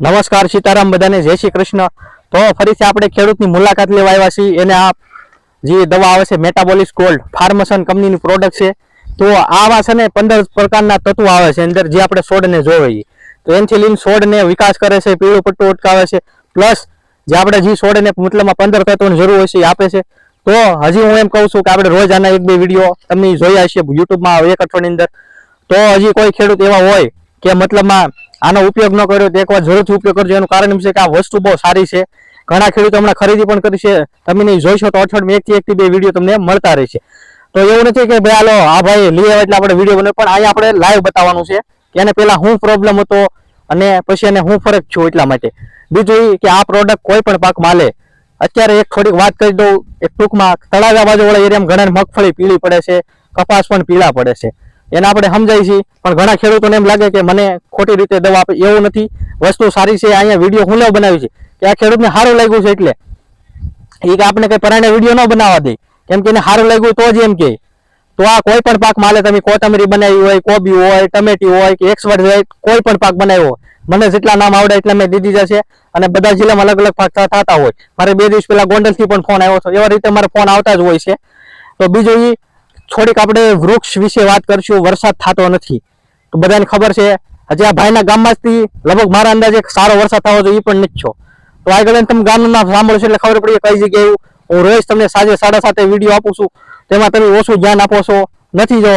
નમસ્કાર સીતારામ, બધાને જય શ્રી કૃષ્ણ. તો ફરીથી આપણે ખેડૂતની મુલાકાત લેવા આવ્યા છીએ. એને આ જે દવા આવે છે મેટાબોલિસ ગોલ્ડ ફાર્મસન કંપનીની પ્રોડક્ટ છે. તો આવા છે ને પંદર પ્રકારના તત્વો આવે છે અંદર જે આપણે છોડને જોવે તો એનથી લઈને છોડને વિકાસ કરે છે, પીળું પટ્ટું અટકાવે છે. પ્લસ જે આપણે જે છોડને મતલબમાં પંદર તત્વોની જરૂર હોય છે એ આપે છે. તો હજી હું એમ કહું છું કે આપણે રોજ આના એક બે વીડિયો તમે જોયા છે યુટ્યુબમાં એક અઠવાડિયાની અંદર. તો હજી કોઈ ખેડૂત એવા હોય કે મતલબમાં આનો ઉપયોગ ન કર્યો તો એકવાર જરૂરથી ઉપયોગ કરજો. એનું કારણ એમ છે કે આ વસ્તુ બહુ સારી છે. ઘણા ખેડૂતો હમણાં ખરીદી પણ કરી છે. તમે નહીં જોઈશો તો અઠવાડિયે એકથી એકથી બે વીડિયો તમને મળતા રહેશે તો એવું નથી કે ભાઈ, હાલો આ ભાઈ લઈ આવે એટલે આપણે વીડિયો બને પણ અહીંયા આપણે લાઈવ બતાવવાનું છે કે એને પહેલાં શું પ્રોબ્લેમ હતો અને પછી એને હું ફરક છું એટલા માટે. બીજું કે આ પ્રોડક્ટ કોઈ પણ પાક માલે. અત્યારે એક થોડીક વાત કરી દઉં. એક ટૂંકમાં તળાવ્યા બાજુવાળા એરિયામાં ઘણા મગફળી પીળી પડે છે. કપાસ પણ પીળા પડે છે. એને આપણે સમજાય છીએ. પણ ઘણા ખેડૂતોને એમ લાગે કે મને ખોટી રીતે દવા આપે, એવું નથી. વસ્તુ સારી છે, અહીંયા વીડિયો હું બનાવી છે. કે આ ખેડૂતને સારું લાગ્યું છે એટલે. એ કે આપણે કંઈ પરાણે વીડિયો ન બનાવવા દે. કેમ કે એને સારું લાગ્યું તો જ એમ કે. તો આ કોઈ પણ પાક માલે, તમે કોથમરી બનાવી હોય, કોબી હોય, ટમેટી હોય, કે એક્સવર્ડ હોય, કોઈ પણ પાક બનાવ્યો મને જેટલા નામ આવડે એટલા મેં દીધી જશે અને બધા જિલ્લામાં અલગ અલગ પાક થતા હોય. મારે બે દિવસ પહેલા ગોંડલથી પણ ફોન આવ્યો હતો. એવા રીતે મારે ફોન આવતા જ હોય છે. તો બીજું ઈ થોડીક આપણે વૃક્ષ વિશે વાત કરશું. વરસાદ થતો નથી. તો બધાને ખબર છે, હજી આ ભાઈના ગામમાંથી લગભગ મારા અંદાજે સારો વરસાદ થવો જોઈએ એ પણ નથી છો તો આગળ તમે ગામનું નામ સાંભળશો એટલે ખબર પડી કઈ જગ્યાએ હું રોજ તમને સાંજે સાડા સાતે વીડિયો આપું છું. તેમાં તમે ઓછું ધ્યાન આપો છો. નથી જો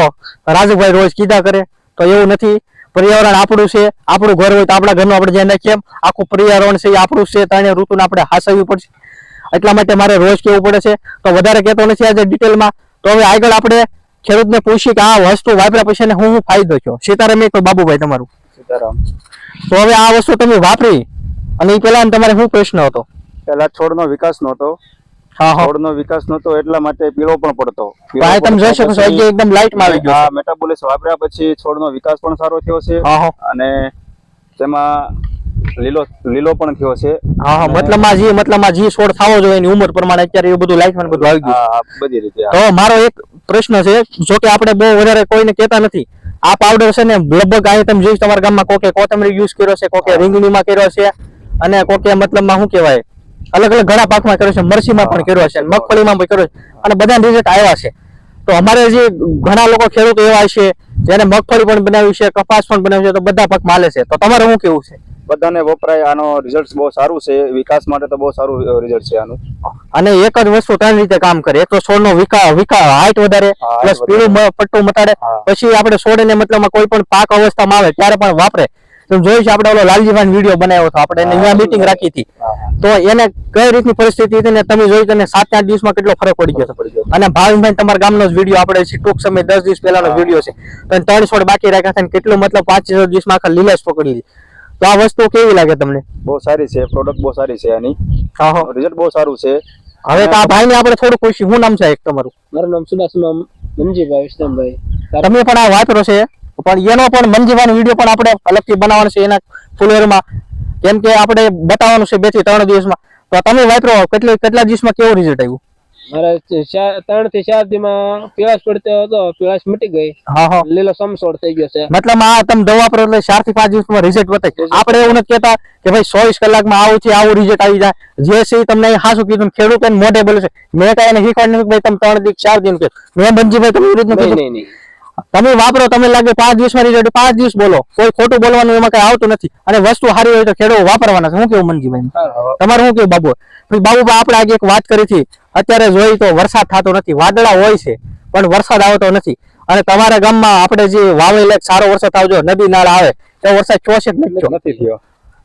રાજુભાઈ રોજ કીધા કરે. તો એવું નથી. પર્યાવરણ આપણું છે. આપણું ઘર હોય તો આપણા ઘરનું આપણે ધ્યાન રાખીએ. આખું પર્યાવરણ છે એ આપણું છે. ત્રણે ઋતુને આપણે હાસવવી પડશે. એટલા માટે મારે રોજ કેવું પડે છે. તો વધારે કહેતો નથી આજે ડિટેલમાં તો હવે આગળ આપણે ખેડૂતને પૂછીએ કે આ વસ્તુ વાપર્યા પછી એને હું શું ફાયદો થયો? સીતારામ એક બાબુભાઈ તમારું. સીતારામ. તો હવે આ વસ્તુ તમે વાપરી અને એ પહેલા તમારે શું પ્રશ્ન હતો? પેલા છોડનો વિકાસ નહોતો. હા હા. છોડનો વિકાસ નહોતો એટલા માટે પીળો પણ પડતો. તમે જોઈ શકો છો એકદમ લાઇટમાં આવી ગયો આ મેટાબોલિસ વાપર્યા પછી છોડનો વિકાસ પણ સારો થયો છે હા હા. અને તેમાં લીલો લીલો પણ થયો છે. હા હા મતલબમાં જે મતલબમાં જે છોડ થવો જોઈએ એની ઉંમર પ્રમાણે અત્યારે એવું બધું લાઈફમાં બધું આવી ગયું. બધી રીતે તો મારો એક પ્રશ્ન છે જો કે આપણે બહુ વધારે કોઈને કહેતા નથી આ પાવડર છે ને લગભગ અહીં તમે જોઈશ તમારા ગામમાં કોકે કોથમરી યુઝ કર્યો છે કોકે રીંગણીમાં કર્યો છે અને કોકે મતલબમાં શું કહેવાય અલગ અલગ ઘણા પાકમાં કર્યો છે મરસીમાં પણ કર્યો છે મગફળીમાં પણ કર્યો છે અને બધા રિઝલ્ટ આવ્યા છે. તો અમારે જે ઘણા લોકો ખેડૂતો એવા છે જેને મગફળી પણ બનાવી છે કપાસ પણ બનાવ્યું છે તો બધા પાક માલે છે. તો તમારે શું કેવું છે? બધાને વપરાય આનો રિઝલ્ટ બહુ સારું છે વિકાસ માટે તો બહુ સારું રિઝલ્ટ છે આનું. અને એક જ વસ્તુ ત્રણ રીતે કામ કરે. એક તો છોડનો વિકાસ વિકાસ હાઈટ વધારે પ્લસ પીળું પટ્ટું મટાડે પછી આપણે છોડને મતલબ કોઈ પણ પાક અવસ્થામાં આવે ત્યારે પણ વાપરે. તમે જોયું છે આપણે ઓલો લાલજીભાઈ વીડિયો બનાવ્યો હતો આપણે એને અહીંયા મીટિંગ રાખી હતી. તો એને કઈ રીતની પરિસ્થિતિ હતી ને તમે જોયું તો સાત આઠ દિવસમાં કેટલો ફરક પડી ગયો. અને ભાવિનભાઈ તમારા ગામનો જ વીડિયો આપણે ટૂંક સમય દસ દિવસ પહેલાનો. વીડિયો છે. તો ત્રણ છોડ બાકી રાખ્યા હતા કેટલું મતલબ પાંચ છ દિવસમાં આખા લીલાશ પકડી લીધી. તો આ વસ્તુ કેવી લાગે તમને? બહુ સારી છે પ્રોડક્ટ બહુ સારી છે આની. હા હા. રિઝલ્ટ બહુ સારું છે. હવે તો આ ભાઈને આપણે થોડું પૂછ્યું શું નામ છે એક તમારું? મારું નામ સુદાસમા મનજીભાઈ વિષ્ણુભાઈ તમે પણ આ વાપરો છે પણ એનો પણ મંજીવાનો વીડિયો પણ આપણે અલગથી બનાવવાનો છે એના ફૂલવેરમાં. કેમ કે આપણે બતાવવાનું છે બેથી ત્રણ દિવસમાં. તો તમે વાપરો કેટલા કેટલા દિવસમાં કેવું રિઝલ્ટ આવ્યું? મારા ત્રણથી ચાર દીમાં પીળાશ પડતો હતો પીળાશ મટી ગઈ. હા હા. લીલો સમસોડ થઈ ગયો છે. મતલબ આ તમે દવા પર એટલે ચારથી પાંચ દિવસમાં રિઝલ્ટ બતાવી આપણે એવું નથી કેતા કે ભાઈ ચોવીસ કલાકમાં આવું છે આવું રિઝલ્ટ આવી જાય. જે છે તમને હાસું કીધું ખેડૂત મોઢે બોલે છે. મેં કઈ એને શીખવાડ નથી ભાઈ તમે ત્રણ દિવસ ચાર દિવસ કે. મેં બંજીભાઈ તમે નહીં નહીં તમે વાપરો તમે લાગે પાંચ દિવસમાં રિઝલ્ટ પાંચ દિવસ બોલો. કોઈ ખોટું બોલવાનું એમાં કઈ આવતું નથી. અને વસ્તુ સારી હોય તો ખેડૂતો વાપરવાના છે. શું કેવું મનજીભાઈ? તમારે શું કેવું બાબુ? બાબુ આપણે આજે એક વાત કરી હતી. અત્યારે જોઈ તો વરસાદ થતો નથી વાદળા હોય છે પણ વરસાદ આવતો નથી. અને તમારા ગામમાં આપણે જે વાવેલ એક સારો વરસાદ આવજો નદી નાળા આવે તો વરસાદ ચોસે જ નથી નથી થયો.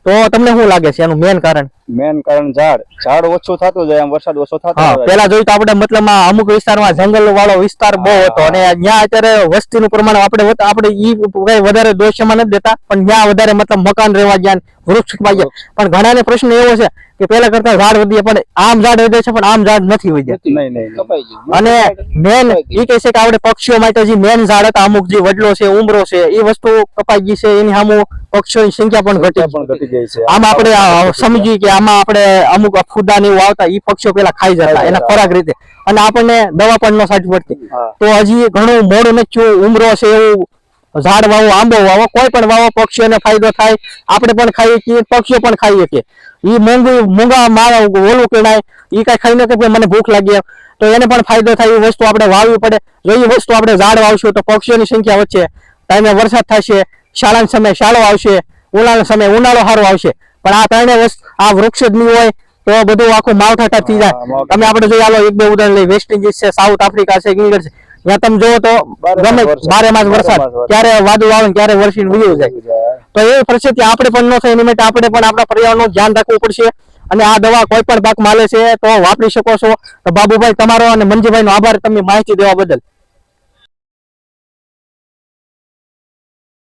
તો તમને શું લાગે છે એનું મેન કારણ? મેન કારણ ઝાડ. ઝાડ ઓછું થતું જાય વરસાદ ઓછો થતો પેલા જોયું. તો આપણે મતલબ અમુક વિસ્તારમાં જંગલ વાળો વિસ્તાર બહુ હતો અને ત્યાં અત્યારે વસ્તીનું પ્રમાણ આપણે આપણે ઈ કઈ વધારે દોષ્યમાં નથી દેતા પણ ત્યાં વધારે મતલબ મકાન રહેવા ગયા વૃક્ષ ગયા. પણ ઘણાને પ્રશ્ન એવો છે કે પેલા કરતા ઝાડ વધીએ પણ આમ ઝાડ વધે છે પણ આમ ઝાડ નથી વધ્યા અને મેન એ કહે છે કે આપણે પક્ષીઓ માટે જે મેન ઝાડ હતા અમુક જે વડલો છે ઉમરો છે એ વસ્તુ કપાઈ ગઈ છે એની સામુ પક્ષીઓની સંખ્યા પણ ઘટી પણ ઘટી ગઈ છે. આમ આપણે સમજી સમજીએ કે આમાં આપણે અમુક ફૂદા ને એવું આવતા એ પક્ષીઓ પેલા ખાઈ જતા ખાઈ એના ખોરાક રીતે. અને આપણને દવા પણ ન સાચી પડતી. તો હજી ઘણું મોડું નથી ઉમરો છે એવું ઝાડ વાવો આંબો વાવો કોઈ પણ વાવો પક્ષીઓને ફાયદો થાય. આપણે પણ ખાઈએ છીએ પક્ષીઓ પણ ખાઈએ શકીએ એ મોંઘું મોંઘા મારા ઓલું કેણાય એ કઈ ખાઈ કે ભાઈ મને ભૂખ લાગી તો એને પણ ફાયદો થાય એ વસ્તુ આપણે વાવવી પડે. જો એ વસ્તુ આપણે ઝાડ વાવશું તો પક્ષીઓની સંખ્યા વધશે. ટાઈમે વરસાદ થશે શાળાના સમયે શાળો આવશે ઉનાળાના સમયે ઉનાળો સારો આવશે. પણ આ ત્રણેય આ વૃક્ષ જ નહીં હોય તો બધું આખું માવઠાટા થઈ જાય. તમે આપણે જોઈ આલો એક બે ઉદાહરણ લઈ વેસ્ટ ઇન્ડિઝ છે સાઉથ આફ્રિકા છે ઇંગ્લેન્ડ છે. ત્યાં તમે જોવો તો ગમે. બારે માસ વરસાદ. ક્યારે વાદળ આવે ક્યારે વરસીને વયું જાય. તો એ પરિસ્થિતિ આપણે પણ ન થાય એની માટે આપણે પણ આપણા પર્યાવરણનું ધ્યાન રાખવું પડશે. અને આ દવા કોઈ પણ પાક માલે છે તો વાપરી શકો છો. તો બાબુભાઈ તમારો અને મંજીભાઈ નો આભાર. તમે માહિતી દેવા બદલ.